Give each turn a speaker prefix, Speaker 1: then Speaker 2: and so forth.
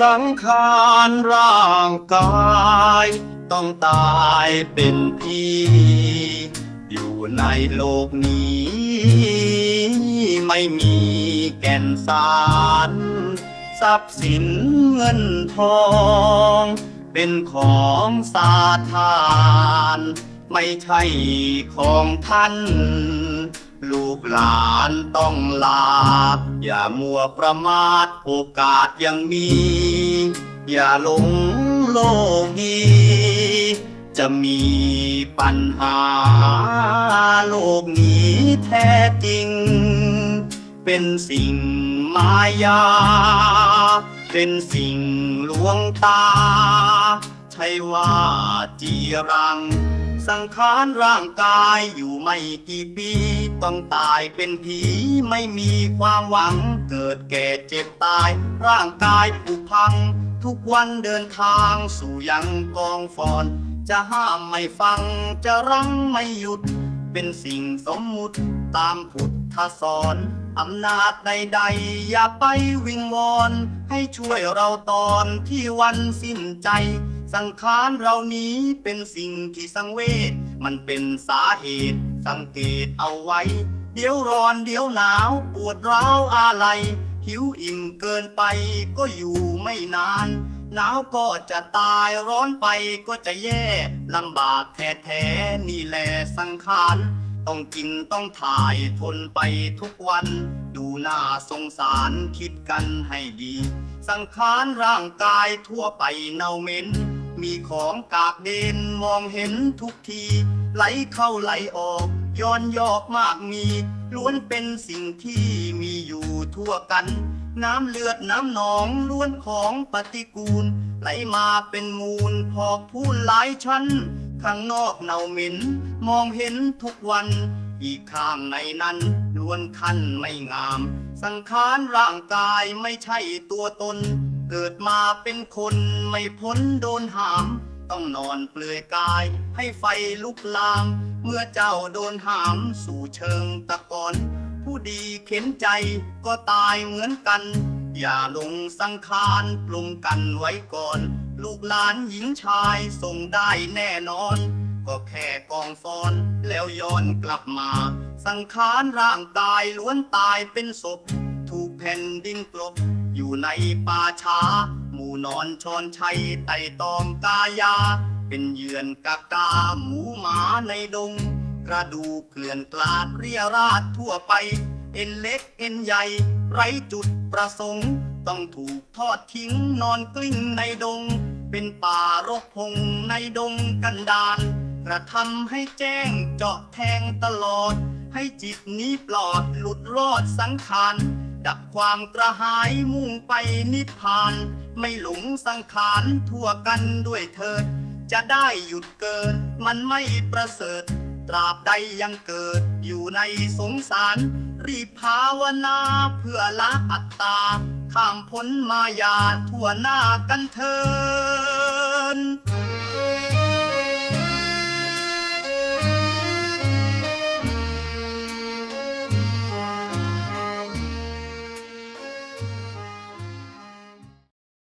Speaker 1: สังขารร่างกาย ต้องตายเป็นพี่ อยู่ในโลกนี้ ไม่มีแก่นสาร ทรัพย์สินเงินทอง เป็นของสาทาน ไม่ใช่ของท่าน ลูกหลานต้องลา อย่ามัวประมาทโอกาสยังมี อย่าหลงโลกนี้ จะมีปัญหา โลกนี้แท้จริง เป็นสิ่งมายา เป็นสิ่งลวงตา ใช่ว่าจีรัง สังขารร่างกายอยู่ไม่กี่ปี ต้องตายเป็นผีไม่มีความหวัง เกิดแก่เจ็บตาย ร่างกายผุพัง ทุกวันเดินทางสู่ยังกองฟอน จะห้ามไม่ฟังจะรั้งไม่หยุด เป็นสิ่งสมมุติตามพุทธสอนอำนาจใดๆอย่าไปวิงวอน ให้ช่วยเราตอนที่วันสิ้นใจ สังขารเรานี้เป็นสิ่งที่สังเวช มันเป็นสาเหตุ สังเกตเอาไว้ เดี๋ยวร้อนเดี๋ยวหนาว ปวดร้าวอะไร หิวอิ่มเกินไปก็อยู่ไม่นาน หนาวก็จะตายร้อนไปก็จะแย่ลำบากแท้ๆนี่แหละสังขารต้องกินต้องถ่ายทนไปทุกวัน ดูหน้าสงสารคิดกันให้ดี สังขารร่างกายทั่วไปเน่าเหม็น มีของกากเดนมองเห็นทุกที ไหลเข้าไหลออก ย้อนยอกมากมี ล้วนเป็นสิ่งที่มีอยู่ทั่วกัน น้ำเลือดน้ำหนองล้วนของปฏิกูล ไหลมาเป็นมูลพอกพูนหลายชั้น ข้างนอกเน่าเหม็น มองเห็นทุกวัน อีกข้างในนั้นล้วนคันไม่งาม สังขารร่างกายไม่ใช่ตัวตน เกิดมาเป็นคนไม่พ้นโดนหาม ต้องนอนเปลือยกาย ให้ไฟลุกลาม เมื่อเจ้าโดนหามสู่เชิงตะกอน ผู้ดีเข็นใจก็ตายเหมือนกัน อย่าลงสังขารปรุงกันไว้ก่อน ลูกหลานหญิงชายส่งได้แน่นอน ก็แค่กองฟอนแล้วย้อนกลับมา สังขารร่างกายล้วนตายเป็นศพ ถูกแผ่นดินกลบ อยู่ในป่าช้า หมู่นอนชอนชัยไต่ตองกายา เป็นเยือนกากาหมูหมาในดง กระดูกเกลื่อนกลาดเรียราดทั่วไป เอ็นเล็กเอ็นใหญ่ ไรจุดประสงค์ ต้องถูกทอดทิ้งนอนกลิ้งในดง เป็นป่ารกพงในดงกันดานกระทำให้แจ้งเจาะแทงตลอด ให้จิตนี้ปลอดหลุดรอดสังขาร ดับความกระหายมุ่งไปนิพพาน ไม่หลงสังขารทั่วกันด้วยเถิด จะได้หยุดเกิดมันไม่ประเสริฐ ตราบใดยังเกิดอยู่ในสงสาร รีภาวนาเพื่อละอัตตา ข้ามพ้นมายาทั่วหน้ากันเทิน